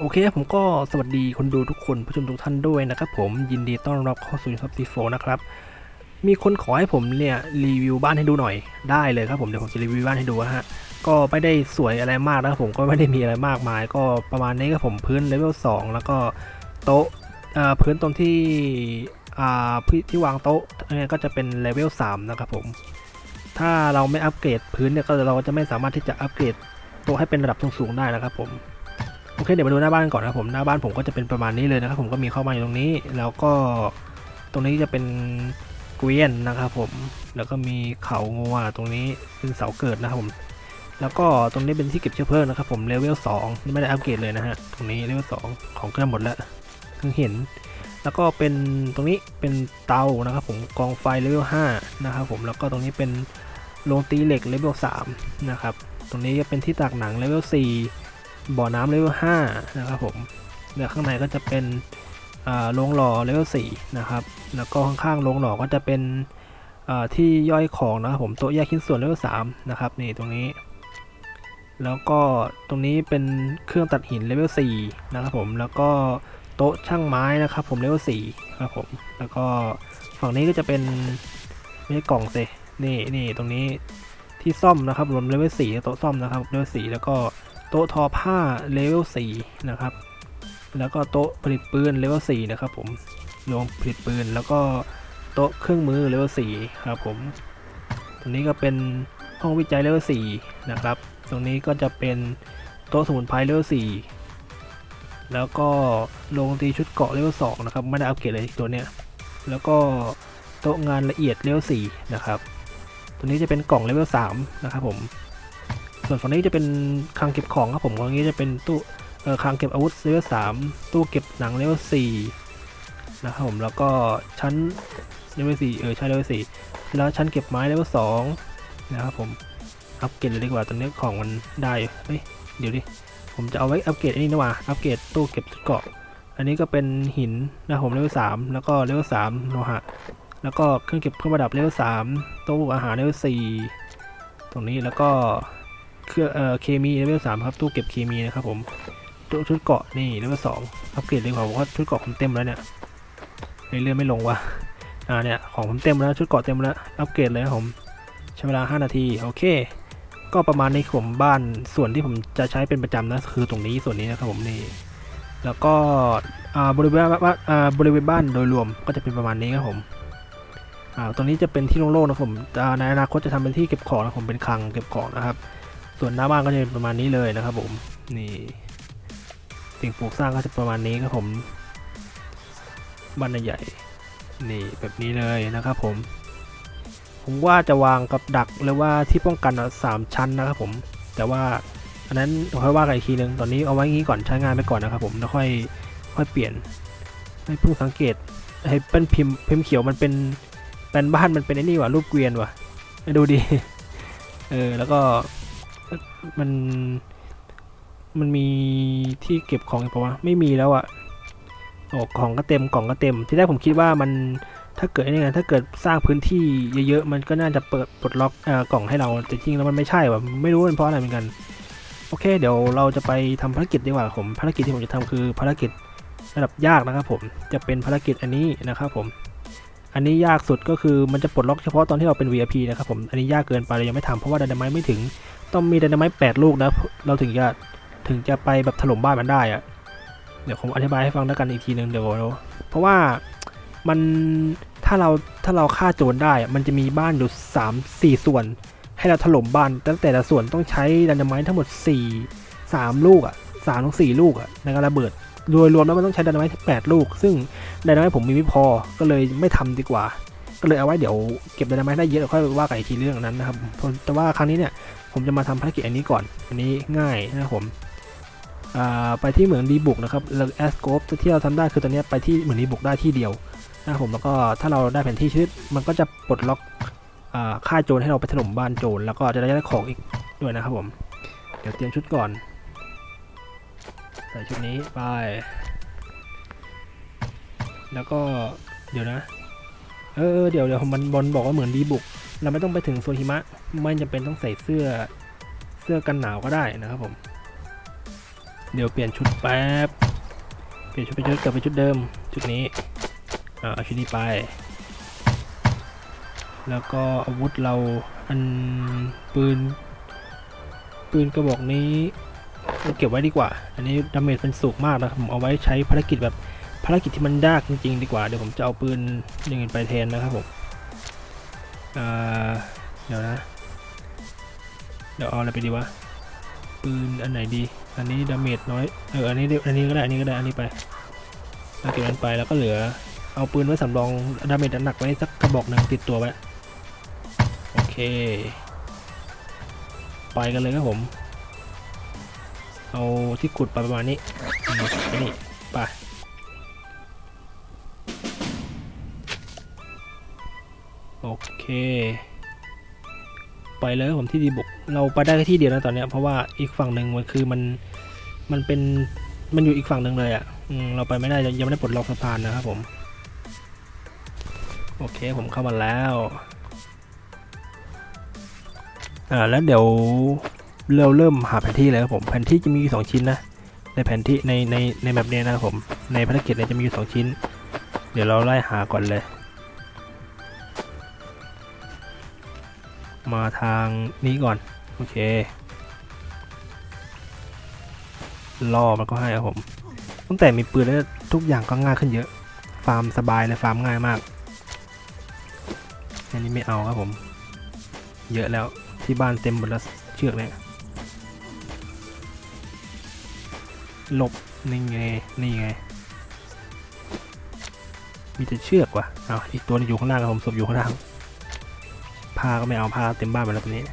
โอเคผมก็สวัสดีคนดูทุกคนผู้ชมทุกท่านด้วยนะครับผมยินดีต้อนรับเข้าสู่ครับซีโฟนะครับ มีคนขอให้ผมเนี่ยรีวิวบ้านให้ดูหน่อยได้เลยครับผมเดี๋ยวผมจะรีวิวบ้านให้ดูฮะก็ไม่ได้สวยอะไรมากนะครับผมก็ไม่ได้มีอะไรมากมาย ก็ประมาณนี้ครับผมพื้นเลเวล2แล้วก็โต๊ะพื้นตรงที่ที่วางโต๊ะเนี่ยก็จะเป็นเลเวล3นะครับผมถ้าเราไม่อัปเกรดพื้นเนี่ยก็เราจะไม่สามารถที่จะอัปเกรดโต๊ะให้เป็นระดับสูงๆได้นะครับผม โอเคเดี๋ยวมาดูหน้าบ้านก่อนนะครับผมหน้าบ้านผมก็จะเป็นประมาณนี้เลยนะครับผมก็มีเข้ามาอยู่ตรงนี้ แล้วก็ตรงนี้จะเป็นเกวียนนะครับผมแล้วก็มีเขางัวตรงนี้เป็นเสาเกิดนะครับผมแล้วก็ตรงนี้เป็นที่เก็บเชื้อเพลิงนะครับผมเลเวล2นี่ไม่ได้อัปเกรดเลยนะฮะตรงนี้เลเวล2ของก็หมดแล้วเพิ่งเห็น แล้วก็เป็นตรงนี้เป็นเตานะครับผมกองไฟเลเวล5นะครับผมแล้วก็ตรงนี้เป็นโรงตีเหล็กเลเวล3นะครับตรงนี้จะเป็นที่ตากหนังเลเวล4 บ่อน้ำเลเวล5นะครับผมแล้วข้างในก็จะเป็นโรงหล่อเลเวล4นะครับ แล้วก็ข้างๆโรงหล่อก็จะเป็นที่ย่อยของนะครับผมโต๊ะแยกชิ้นส่วนเลเวล3นะครับนี่ตรงนี้ แล้วก็ตรงนี้เป็นเครื่องตัดหินเลเวล4นะครับผมแล้วก็โต๊ะช่างไม้นะครับผมเลเวล4ครับผมแล้วก็ฝั่งนี้ก็จะเป็นไม่ใช่กล่องเซนี่นี่ตรงนี้ที่ซ่อมนะครับรวมเลเวล4โต๊ะซ่อมนะครับเลเวล4แล้วก็ โต๊ะทอผ้าเลเวล4นะครับ แล้วก็โต๊ะผลิตปืนเลเวล4นะครับผมโรวมผลิตปืนแล้วก็โต๊ะเครื่องมือเลเวล4ครับผม ตรงนี้ก็เป็นห้องวิจัยเลเวล4นะครับ ตรงนี้ก็จะเป็นโต๊ะสมุนไพรเลเวล4แล้วก็โรงตีชุดเกาะเลเวล2นะครับ ไม่ได้อัปเกรดเลยตัวเนี้ย แล้วก็โต๊ะงานละเอียดเลเวล4นะครับ ตัวนี้จะเป็นกล่องเลเวล3นะครับผม ส่วนฝั่งนี้จะเป็นคลังเก็บของครับผมตรงนี้จะเป็นตู้คลังเก็บอาวุธเลเวลสามตู้เก็บหนังเลเวลสี่นะครับผมแล้วก็ชั้นเลเวลสี่เออใช่เลเวลสี่แล้วชั้นเก็บไม้เลเวลสองนะครับผมอัปเกรดเลยดีกว่าตอนนี้ของมันได้เฮ้ยเดี๋ยวดิผมจะเอาไว้อัปเกรดอันนี้นะว่าอัปเกรดตู้เก็บชุดเกาะ อันนี้ก็เป็นหินนะผมเลเวลสามแล้วก็เลเวลสามโลหะแล้วก็เครื่องเก็บเครื่องประดับเลเวลสามตู้อาหารเลเวลสี่ตรงนี้แล้วก็ เครื่องเอ่อเคมีเลเวลสามครับตู้เก็บเคมีนะครับผมตู้ชุดเกาะนี่เลเวลสองอัปเกรดเลยกว่าเพราะว่าชุดเกาะผมเต็มแล้วเนี่ยเรื่อยๆไม่ลงว่ะอ่าเนี่ยของผมเต็มแล้วชุดเกาะเต็มแล้วอัปเกรดเลยครับผมใช้เวลา 5 นาทีโอเค ก็ประมาณในผมบ้านส่วนที่ผมจะใช้เป็นประจำนะคือตรงนี้ส่วนนี้นะครับผมนี่แล้วก็บริเวณบ้านบริเวณบ้านโดยรวมก็จะเป็นประมาณนี้ครับผมตรงนี้จะเป็นที่โล่งๆนะผมในอนาคตจะทำเป็นที่เก็บของนะผมเป็นคลังเก็บของนะครับ ส่วนหน้าบ้านก็จะเป็นประมาณนี้เลยนะครับ ผมนี่สิ่งปลูกสร้างก็จะประมาณนี้ครับผมบ้านใหญ่นี่แบบนี้เลยนะครับ ผม ผมว่าจะวางกับดักหรือว่าที่ป้องกันสามชั้นนะครับ ผม แต่ว่าอันนั้นค่อยว่ากันอีกทีนึงตอนนี้เอาไว้งี้ก่อนใช้งานไปก่อนนะครับ ผมแล้วค่อยค่อยเปลี่ยนให้เพิ่งสังเกตให้เป็นพิมพ์พิมพ์เขียวมันเป็นเป็นบ้านมันเป็นไอ้นี่ว่ะรูปเกวียนว่ะไปดูดิเออแล้วก็ มันมันมีที่เก็บของอีกปะวะไม่มีแล้วอะโอ้ของก็เต็มกล่องก็เต็ม ที่แรกผมคิดว่ามันถ้าเกิดไอ้นี่ไงถ้าเกิดสร้างพื้นที่เยอะๆมันก็น่าจะเปิดปลดล็อกเอ่อกล่องให้เราแต่จริงแล้วมันไม่ใช่ว่ะไม่รู้เป็นเพราะอะไรเหมือนกัน โอเค เดี๋ยวเราจะไปทำภารกิจดีกว่าผมภารกิจที่ผมจะทำคือภารกิจระดับยากนะครับผมจะเป็นภารกิจอันนี้นะครับผม อันนี้ยากสุดก็คือมันจะปลดล็อกเฉพาะตอนที่เราเป็น VIP นะครับผม อันนี้ยากเกินไปเรายังไม่ทำเพราะว่าไดนาไมต์ไม่ถึง ต้องมีไดนาไมต์แปดลูกนะ เราถึงจะถึงจะไปแบบถล่มบ้านมันได้อะเดี๋ยวผมอธิบายให้ฟังแล้วกันอีกทีหนึ่งเดี๋ยวเพราะว่ามันถ้าเราถ้าเราฆ่าโจรได้อะมันจะมีบ้านอยู่สามสี่ส่วน ให้เราถล่มบ้านแต่แต่ละส่วนต้องใช้ไดนาไมต์ทั้งหมดสี่สามลูกอะสามถึงสี่ลูกอะในการระเบิด โดยรวมแล้วมันต้องใช้ไดนาไมต์แปดลูก ซึ่งไดนาไมต์ผมมีไม่พอก็เลยไม่ทำดีกว่า ก็เลยเอาไว้เดี๋ยวเก็บไดนาไมต์ได้เยอะเดี๋ยวค่อยว่ากันอีกทีเรื่องนั้นนะครับแต่ว่าครั้งนี้เนี่ยผมจะมาทำภารกิจอันนี้ก่อน อันนี้ง่ายนะครับผมไปที่เหมืองดีบุกนะครับแล้วแอสโกปที่เราทำได้คือตอนนี้ไปที่เหมืองดีบุกได้ที่เดียวนะครับผมแล้วก็ถ้าเราได้แผนที่ชีวิตมันก็จะปลดล็อกอ่าฆ่าโจรให้เราไปถล่มบ้านโจรแล้วก็จะได้ของอีกด้วยนะครับผม เดี๋ยวเตรียมชุดก่อน ใส่ชุดนี้ไป แล้วก็เดี๋ยวนะ เออเดี๋ยวเดี๋ยวมันบอลบอกว่าเหมือนดีบุก เราไม่ต้องไปถึงโซนหิมะ ไม่จำเป็นต้องใส่เสื้อเสื้อกันหนาวก็ได้นะครับผม เดี๋ยวเปลี่ยนชุดแป๊บ เปลี่ยนชุดไปชุดกลับไปชุดเดิม ชุดนี้ อ่าชุดนี้ไป แล้วก็อาวุธเราอันปืนปืนกระบอกนี้ เก็บไว้ดีกว่า อันนี้ดาเมจมันสูงมากนะครับผมเอาไว้ใช้ภารกิจแบบภารกิจที่มันยากจริงๆ ดีกว่า เดี๋ยวผมจะเอาปืนอย่างอื่นไปแทนนะครับผมเดี๋ยวนะ เดี๋ยวเอาอะไรไปดีวะ ปืนอันไหนดี อันนี้ดาเมจน้อย เออ อันนี้ อันนี้ก็ได้ อันนี้ก็ได้ อันนี้ไปเก็บมันไปแล้วก็เหลือ เอาปืนไว้สำรองดาเมจหนักไว้สักกระบอกหนึ่งติดตัวไว้ โอเค ไปกันเลยครับผม เอาที่ขุดไปประมาณนี้นี่ไปโอเค ไปเลยผมที่ดีบุก เราไปได้แค่ที่เดียวนะตอนนี้เพราะว่าอีกฝั่งหนึ่งมันคือมันมันเป็นมันอยู่อีกฝั่งหนึ่งเลยอะ่ะเราไปไม่ได้ยังยังไม่ได้ปลดล็อกสะพานนะครับผม โอเคผมเข้ามาแล้วอ่าแล้วเดี๋ยว เราเริ่มหาแผนที่เลยครับผมแผนที่จะมีอยู่สองชิ้นนะในแผนที่ในในในแบบนี้นะครับผมในภารกิจเนี่ยจะมีอยู่สองชิ้น เดี๋ยวเราไล่หาก่อนเลย มาทางนี้ก่อนโอเคล่อมันก็ให้ครับผมตั้งแต่มีปืนแล้วทุกอย่างก็ง่ายขึ้นเยอะ ฟาร์มสบายเลยฟาร์มง่ายมากอันนี้ไม่เอาครับผม เยอะแล้วที่บ้านเต็มหมดแล้วเชือกเนี่ย หลบนี่ไงนี่ไง มีแต่เชือกว่ะเอาอีกตัวนึงอยู่ข้างล่างครับผมศพอยู่ข้างล่างผ้าก็ไม่เอาผ้าเต็มบ้านไปแล้วตอนนี้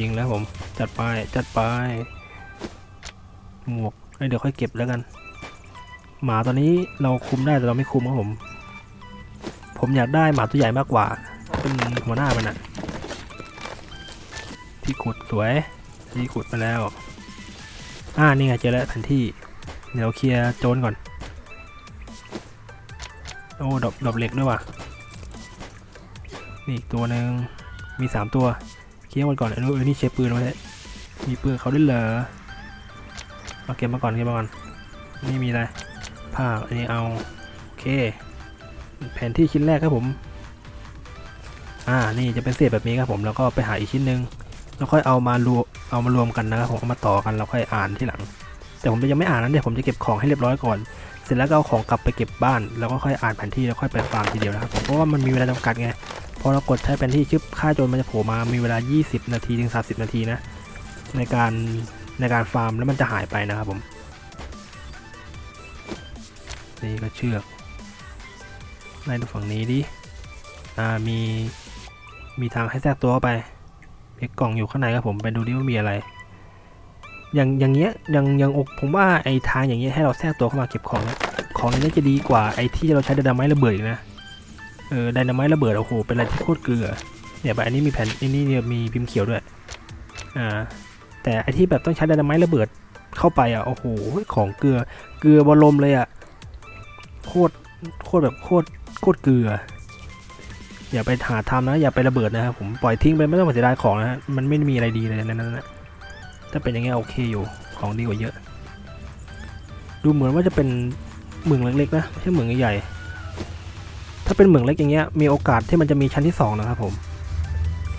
ยิงแล้วผมจัดไปจัดไปหมวกเดี๋ยวค่อยเก็บแล้วกัน หมาตอนนี้เราคุมได้แต่เราไม่คุมครับผม ผมอยากได้หมาตัวใหญ่มากกว่า เป็นหัวหน้ามันอะที่ขุดสวย ที่ขุดมาแล้ว อ่านี่ไงเจอแล้วแผนที่ เดี๋ยวเคลียร์โจรก่อน โอ้ดอกดอกเหล็กด้วยว่ะนี่อีกตัวหนึ่งมีสามตัว เคลียร์มันก่อนไอ้นู้นนี่ใช้ปืนไว้แล้มีปืนเขาด้วยเหรอเอาเก็บมาก่อนเก็บมาก่อน นี่มีอะไรผ้าอันนี้เอา โอเค แผนที่ชิ้นแรกครับผม อ่า นี่จะเป็นเศษแบบนี้ครับผม แล้วก็ไปหาอีกชิ้นหนึ่ง แล้วค่อยเอามารวมเอามารวมกันนะครับผมเอามาต่อกันแล้วค่อยอ่านที่หลัง แต่ผมจะยังไม่อ่านนั้นเดี๋ยวผมจะเก็บของให้เรียบร้อยก่อน เสร็จแล้วก็เอาของกลับไปเก็บบ้าน แล้วก็ค่อยอ่านแผนที่แล้วค่อยไปฟาร์มทีเดียวนะครับผมเพราะว่ามันมีเวลาจำกัดไงพอเรากดใช้แผนที่ชึบค่าโจรมันจะโผล่มามีเวลา 20 นาทีถึง 30 นาทีนะในการในการฟาร์มแล้วมันจะหายไปนะครับผมนี่ก็เชือกไล่ดูฝั่งนี้ดิอ่ามีมีทางให้แทรกตัวเข้าไป มีกล่องอยู่ข้างในครับผมไปดูดิว่ามีอะไร อย่างอย่างเงี้ยยังยังอกผมว่าไอ้ทางอย่างเงี้ยให้เราแทรกตัวเข้ามาเก็บของของนี้น่จะดีกว่าไอ้ที่เราใช้ไดนาไมต์ระเบิดอีกนะเออไดนาไมต์ระเบิดโอ้โหเป็นอะไรที่โคตรเกลือเนี่ยแบบอันนี้มีแผ่นอันนี้เนี่ยมีพิมพ์เขียวด้วยอ่าแต่ไอที่แบบต้องใช้ไดนาไมต์ระเบิดเข้าไปอะโอ้โหของเกลือเกลือบอลมเลยอะโคตรโคตรแบบโคตรโคตรเกลือ อย่าไปหาทำนะ อย่าไประเบิดนะครับผมปล่อยทิ้งไปไม่ต้องเสียดายของนะฮะมันไม่มีอะไรดีเลยในนั้นนะถ้าเป็นอย่างเงี้ยโอเคอยู่ของดีกว่าเยอะ ดูเหมือนว่าจะเป็นเหมืองเล็กๆนะไม่ใช่เหมืองใหญ่ถ้าเป็นเหมืองเล็กอย่างเงี้ยมีโอกาสที่มันจะมีชั้นที่สองนะครับผม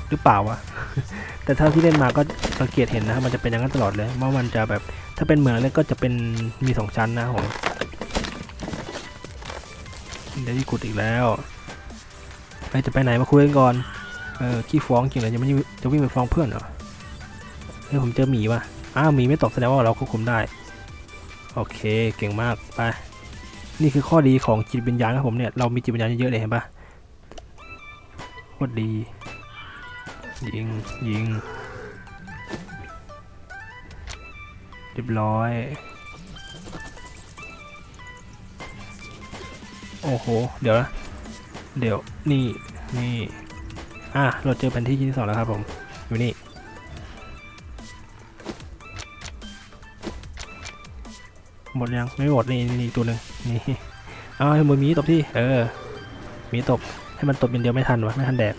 หรือเปล่าวะแต่เท่าที่เล่นมาก็สังเกตเห็นนะครับมันจะเป็นอย่างนั้นตลอดเลยว่ามันจะแบบถ้าเป็นเหมืองเล็กก็จะเป็นมีสองชั้นนะผมเดี๋ยวที่ขุดอีกแล้ว ไปจะไปไหนมาคุยกันก่อน เออขี้ฟ้องจริงเลยจะไม่จะวิ่งไปฟ้องเพื่อนเหรอเฮ้ยผมเจอหมีว่ะ อ้าวหมีไม่ตกแสดงว่าเราควบคุมได้ โอเคเก่งมากไป นี่คือข้อดีของจิตวิญญาณครับผมเนี่ย เรามีจิตวิญญาณเยอะเลยเห็นปะโคตรดี ยิงยิงเรียบร้อย โอ้โห เดี๋ยวนะ เดี๋ยวนี่นี่ อะ เราเจอแผนที่ชิ้นที่สองแล้วครับผม อยู่นี่ หมดยัง ไม่หมดนี่นี่ตัวหนึ่งนี่เอาให้มือมีตบที่ เออ มีตบ ให้มันตบอย่างเดียวไม่ทันวะ ไม่ทันแดด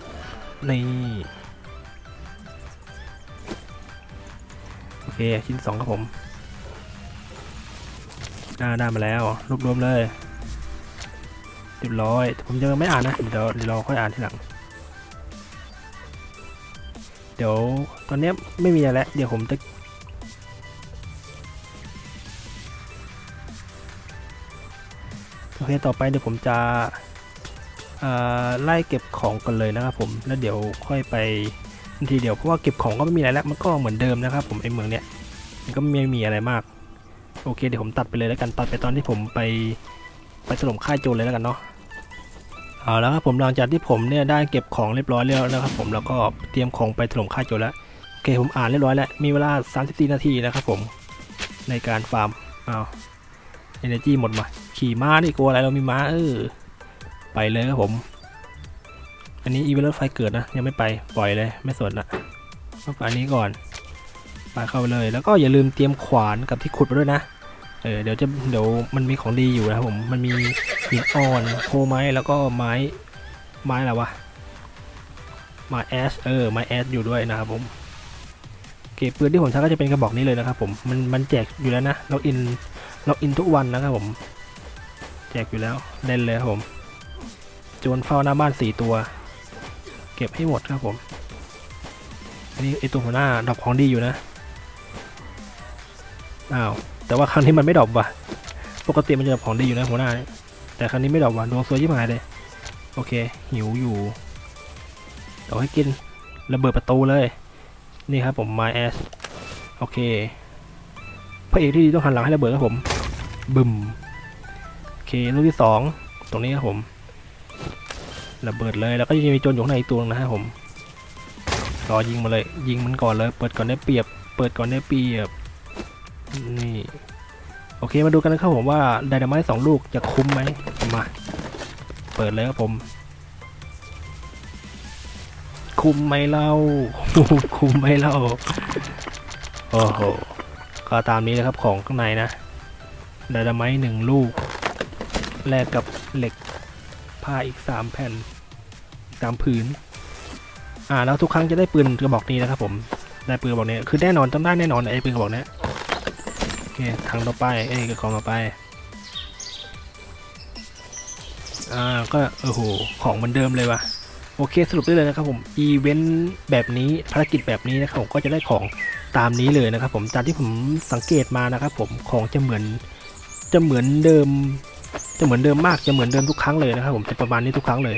นี่ โอเค ชิ้นสองครับผมอ่าได้มาแล้ว รวบรวมเลย รียบร้อย ผมยังไม่อ่านนะเดี๋ยวเดี๋ยวเราค่อยอ่านทีหลัง เดี๋ยวตอนนี้ไม่มีอะไรแล้ว เดี๋ยวผมจะโอเค ต่อไปเดี๋ยวผมจะไล่เก็บของกันเลยนะครับผม แล้วเดี๋ยวค่อยไปทีเดียวเพราะว่าเก็บของก็ไม่มีอะไรแล้ว มันก็เหมือนเดิมนะครับผมไอ้เมืองเนี้ย มันก็ไม่มีอะไรมาก โอเคเดี๋ยวผมตัดไปเลยแล้วกัน ตัดไปตอนที่ผมไปไปถล่มค่ายโจรเลยแล้วกันเนาะ เอาแล้วครับผมหลังจากที่ผมเนี่ยได้เก็บของเรียบร้อยแล้วนะครับผมแล้วก็เตรียมของไปถล่มค่ายโจรแล้วโอเคผมอ่านเรียบร้อยแล้วมีเวลา 34 นาทีนะครับผมในการฟาร์มเอาเอเนจีหมดมา ขี่ม้าดิกลัวอะไรเรามีม้าเออไปเลยครับผม อันนี้อีเวนต์ไฟเกิดนะ ยังไม่ไปปล่อยเลยไม่สนละเอาอันนี้ก่อนไปเข้าไปเลย แล้วก็อย่าลืมเตรียมขวานกับที่ขุดมาด้วยนะ เออเดี๋ยวจะเดี๋ยวมันมีของดีอยู่นะครับผมมันมีหินอ่อนโคไม้แล้วก็ไม้ไม้อะไรวะไม้แอชเออไม้แอชอยู่ด้วยนะครับผมโอเคปืนที่ผมใช้ก็จะเป็นกระบอกนี้เลยนะครับผมมันมันแจกอยู่แล้วนะล็อกอินล็อกอินทุกวันนะครับผม แจกอยู่แล้วเล่นเลยครับผมโจรเฝ้าหน้าบ้านสี่ตัว เก็บให้หมดครับผมนนี้ไอตัวหัวหน้าดอกของดีอยู่นะอ้าว แต่ว่าครั้งนี้มันไม่ดรอปว่ะ ปกติมันจะดรอปของดีอยู่นะหัวหน้านี่แต่ครั้งนี้ไม่ดรอปว่ะดวงสวยยิ่งหายเลย โอเค หิวอยู่เดี๋ยวให้กิน ระเบิดประตูเลย นี่ครับผม my ass โอเค พระเอกที่ดีต้องหันหลังให้ระเบิดครับผม บึมโอเค ลูกที่สอง ตรงนี้ครับผม ระเบิดเลย แล้วก็ยังมีโจรอยู่ข้างในอีกตัวนึงนะครับผม รอยิงมาเลย ยิงมันก่อนเลย เปิดก่อนได้เปรียบ เปิดก่อนได้เปรียบ นี่ โอเคมาดูกันนะครับผมว่าไดนาไมต์สองลูกจะคุ้มไหมมา เปิดเลยครับผม คุ้มไหมเล่า คุ้มไหมเล่า โอ้โห ก็ตามนี้นะครับของข้างในนะไดนาไมต์หนึ่งลูก แลกกับเหล็กผ้าอีกสามแผ่นสามผืน อ่าแล้วทุกครั้งจะได้ปืนกระบอกนี้นะครับผมได้ปืนกระบอกนี้คือแน่นอนต้องได้แน่นอนไอ้ปืนกระบอกเนี้ย เคทางต่อไป เอ้ยกับของต่อไป อ่า ก็โอ้โห ของเหมือนเดิมเลยว่ะ โอเคสรุปได้เลยนะครับผม อีเวนต์แบบนี้ ภารกิจแบบนี้นะครับผมก็จะได้ของตามนี้เลยนะครับผม ตามที่ผมสังเกตมานะครับผม ของจะเหมือน จะเหมือนเดิม จะเหมือนเดิมมาก จะเหมือนเดิมทุกครั้งเลยนะครับผม จะประมาณนี้ทุกครั้งเลย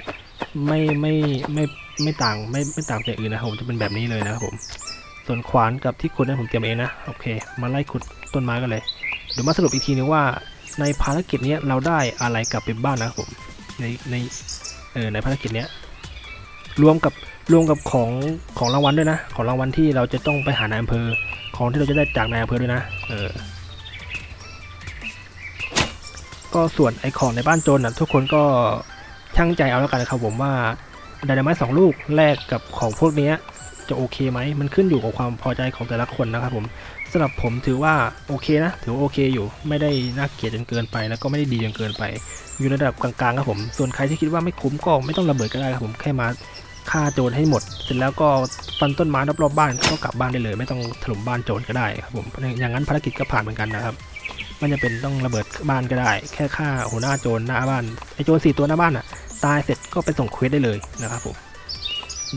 ไม่ไม่ไม่ไม่ต่างไม่ไม่ต่างจากอื่นนะครับผม จะเป็นแบบนี้เลยนะครับผม ส่วนขวานกับที่ขุดนั้นผมเตรียมเองนะ โอเค มาไล่ขุดต้นไม้กันเลย เดี๋ยวมาสรุปอีกทีนึงว่าในภารกิจนี้เราได้อะไรกลับไปบ้านนะครับผม ในในเออในภารกิจนี้รวมกับรวมกับของของรางวัลด้วยนะ ของรางวัลที่เราจะต้องไปหานายอำเภอ ของที่เราจะได้จากนายอำเภอด้วยนะ เออ ก็ส่วนไอของในบ้านโจรนะทุกคนก็ช่างใจเอาแล้วกันนะครับผมว่าไดนาไมต์สองลูกแลกกับของพวกนี้ จะโอเคไหมมันขึ้นอยู่กับความพอใจของแต่ละคนนะครับผมสำหรับผมถือว่าโอเคนะ ถือว่าโอเคอยู่ ไม่ได้น่าเกลียดจนเกินไป แล้วก็ไม่ได้ดีจนเกินไป อยู่ระดับกลางๆครับผม ส่วนใครที่คิดว่าไม่คุ้มก็ไม่ต้องระเบิดก็ได้ครับผมแค่มาฆ่าโจรให้หมด เสร็จแล้วก็ฟันต้นไม้รอบๆบ้านก็กลับบ้านได้เลย ไม่ต้องถล่มบ้านโจรก็ได้ครับผมอย่างนั้นภารกิจก็ผ่านเหมือนกันนะครับมันจะเป็นต้องระเบิดบ้านก็ได้ แค่ฆ่าหัวหน้าโจรหน้าบ้านไอโจรสี่ตัวหน้าบ้านอะตายเสร็จก็ไปส่งเควสได้เลยนะครับผม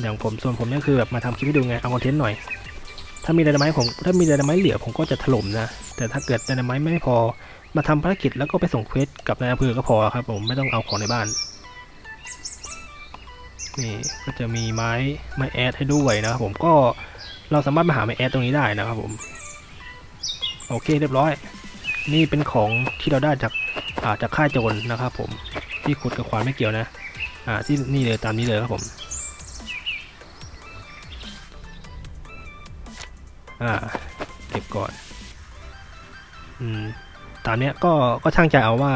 อย่างผมส่วนผมเนี่ยคือแบบมาทำคลิปให้ดูไงเอาคอนเทนต์หน่อย ถ้ามีไดนาไมต์ผมถ้ามีไดนาไมต์เหลือผมก็จะถล่มนะ แต่ถ้าเกิดไดนาไมต์ไม่พอมาทำภารกิจแล้วก็ไปส่งเควสกับนายอำเภอก็พอครับ ผมไม่ต้องเอาของในบ้านนี่ก็จะมีไม้ไม้แอดให้ด้วยนะครับผมก็เราสามารถมาหาไม้แอดตรงนี้ได้นะครับผม โอเคเรียบร้อย นี่เป็นของที่เราได้จากอาจากค่ายโจรนะครับผมที่ขุดกับควานไม่เกี่ยวนะ อ่าที่นี่เลยตามนี้เลยครับผม อ่าเก็บก่อนอืมตามเนี้ยก็ก็ช่างใจเอาว่า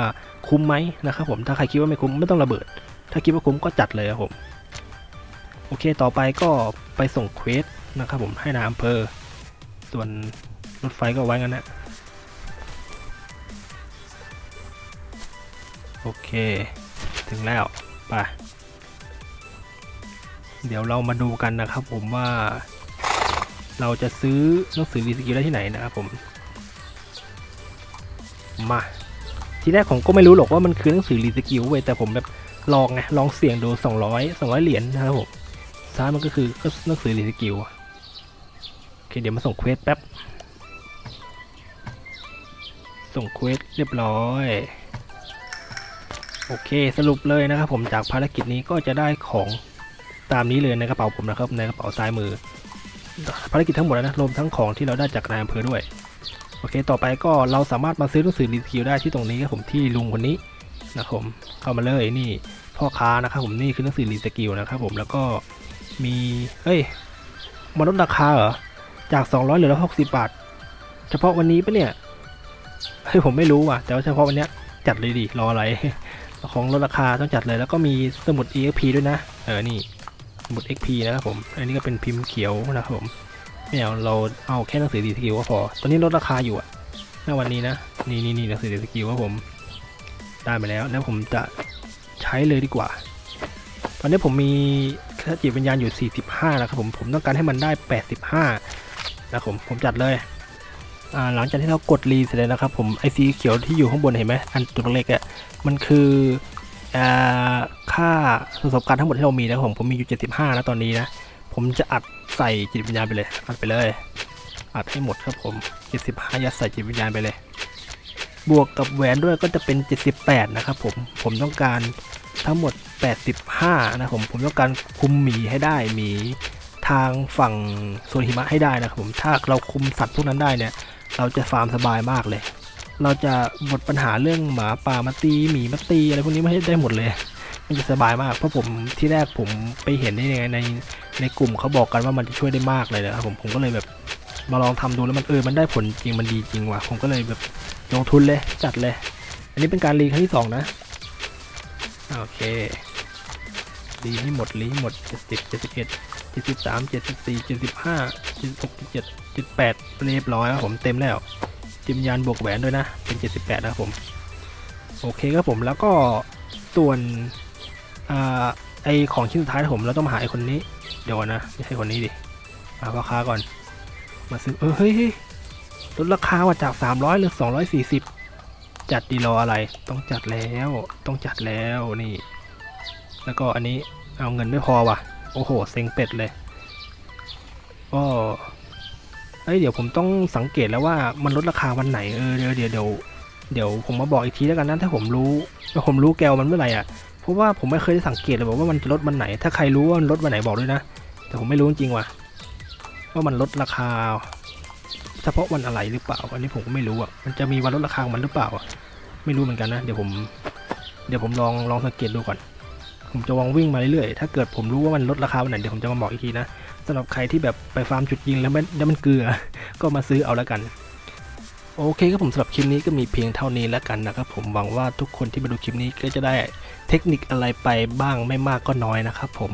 คุ้มไหมนะครับผมถ้าใครคิดว่าไม่คุ้มไม่ต้องระเบิด ถ้าคิดว่าคุ้มก็จัดเลยครับผมโอเคต่อไปก็ไปส่งเควสนะครับผมให้นายอำเภอ ส่วนรถไฟก็ไว้กันนะโอเค ถึงแล้วไปเดี๋ยวเรามาดูกันนะครับผมว่า เราจะซื้อหนังสือรีสกิลได้ที่ไหนนะครับผม มาทีแรกผมก็ไม่รู้หรอกว่ามันคือหนังสือรีสกิลเว้ยแต่ผมแบบลองไงลองเสี่ยงดู 200 200 เหรียญนะครับผมซ้ายมันก็คือก็หนังสือรีสกิลโอเคเดี๋ยวมาส่งเควสแป๊บ ส่งเควสเรียบร้อยโอเคสรุปเลยนะครับผมจากภารกิจนี้ก็จะได้ของตามนี้เลยในกระเป๋าผมนะครับในกระเป๋าซ้ายมือ ภารกิจทั้งหมดแล้วนะรวมทั้งของที่เราได้จากนายอำเภอด้วย โอเค ต่อไปก็เราสามารถมาซื้อหนังสือรีสกิลได้ที่ตรงนี้ครับผมที่ลุงคนนี้นะครับผมเข้ามาเลยนี่พ่อค้านะครับผมนี่คือหนังสือรีสกิลนะครับผมแล้วก็มีเฮ้ยมาลดราคาเหรอจาก 200เหลือละ60 บาท เฉพาะวันนี้ปะเนี่ยเฮ้ยผมไม่รู้ว่ะ แต่ว่าเฉพาะวันเนี้ยจัดเลยดิรออะไรของลดราคาต้องจัดเลย แล้วก็มีสมุด EXP ด้วยนะ เออนี่ สมุด XP นะครับผม อันนี้ก็เป็นพิมพ์เขียวนะครับผม ไม่เอาเราเอาแค่หนังสือดีสกิลก็พอ ตอนนี้ลดราคาอยู่อะณวันนี้นะ นี่นี่นี่หนังสือดีสกิลว่าผม ได้มาแล้ว แล้วผมจะใช้เลยดีกว่า ตอนนี้ผมมีคจิตวิญญาณอยู่ 45นะครับผม ผมต้องการให้มันได้ 85 นะครับผม ผมจัดเลย หลังจากที่เรากดรีเสร็จแล้วนะครับผม ไอซีเขียวที่อยู่ข้างบนเห็นไหมอันตัวเล็กอะมันคือ ค่าประสบการณ์ทั้งหมดที่เรามีนะผมผมมีอยู่ 75 นะตอนนี้นะ ผมจะอัดใส่จิตวิญญาณไปเลยอัดไปเลย อัดให้หมดครับผม 75 ยัดใส่จิตวิญญาณไปเลย บวกกับแหวนด้วยก็จะเป็น 78 นะครับผมผมต้องการทั้งหมด 85 นะผมผมต้องการคุมหมีให้ได้หมีทางฝั่งโซนหิมะให้ได้นะครับผมถ้าเราคุมสัตว์พวกนั้นได้เนี่ย เราจะฟาร์มสบายมากเลย เราจะหมดปัญหาเรื่องหมาป่ามาตีหมีมาตีอะไรพวกนี้ไม่ได้หมดเลยมันจะสบายมากเพราะผมที่แรกผมไปเห็นได้ยังไงในในกลุ่มเขาบอกกันว่ามันจะช่วยได้มากเลยนะครับผมผมก็เลยแบบมาลองทำดูแล้วมันเออมันได้ผลจริงมันดีจริงว่ะผมก็เลยแบบลงทุนเลยจัดเลย อันนี้เป็นการรีครั้งที่สองนะ โอเครีให้หมดรีให้หมดเจ็ดสิบเจ็ดสิบเอ็ดเจ็ดสิบสามเจ็ดสิบสี่เจ็ดสิบห้าเจ็ดสิบหกเจ็ดเจ็ดแปดเรียบร้อยครับผมเต็มแล้ว จิมยานบวกแหวนด้วยนะ เป็นเจ็ดสิบแปดนะครับผม โอเคครับผมแล้วก็ส่วนอ่าไอของชิ้นสุดท้ายผมเราต้องมาหาไอคนนี้ เดี๋ยวนะ ไม่ใช่คนนี้ดิมาพ่อค้าก่อน มาซื้อเออเฮ้ยลดราคาว่าจาก 300เหรือ240 จัดดีรออะไร ต้องจัดแล้ว ต้องจัดแล้วนี่ แล้วก็อันนี้เอาเงินไม่พอว่ะ โอ้โห เซ็งเป็ดเลย ก็ เอ้ยเดี๋ยวผมต้องสังเกตแล้วว่ามันลดราคาวันไหนเออเดี๋ยวเดี๋ยวเดี๋ยวเดี๋ยวผมมาบอกอีกทีแล้วกันนะถ้าผมรู้ถ้าผมรู้แกวมันเมื่อไหร่อะเพราะว่าผมไม่เคยได้สังเกตเลยบอกว่ามันจะลดวันไหน ถ้าใครรู้ว่ามันลดวันไหนบอกด้วยนะ แต่ผมไม่รู้จริงว่ะว่ามันลดราคา เฉพาะวันอะไรหรือเปล่า อันนี้ผมก็ไม่รู้อะมันจะมีวันลดราคามันหรือเปล่าอะไม่รู้เหมือนกันนะเดี๋ยวผม เดี๋ยวผมลองลองสังเกตดูก่อน ผมจะวางวิ่งมาเรื่อยๆถ้าเกิดผมรู้ว่ามันลดราคาวันไหนเดี๋ยวผมจะมาบอกอีกทีนะ สำหรับใครที่แบบไปฟาร์มจุดยิงแล้วมันแล้วมันเกลือ ก็มาซื้อเอาแล้วกัน โอเคครับผมสำหรับคลิปนี้ก็มีเพียงเท่านี้แล้วกันนะครับผมหวังว่าทุกคนที่มาดูคลิปนี้ก็จะได้เทคนิคอะไรไปบ้างไม่มากก็น้อยนะครับผม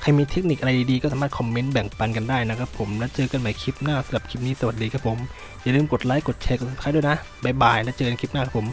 ใครมีเทคนิคอะไรดีๆ ก็สามารถคอมเมนต์แบ่งปันกันได้นะครับผม แล้วเจอกันใหม่คลิปหน้าสำหรับคลิปนี้สวัสดีครับผม อย่าลืมกดไลค์ กดแชร์ กดซับสไครต์ด้วยนะ บ๊ายบาย แล้วเจอกันคลิปหน้าครับผม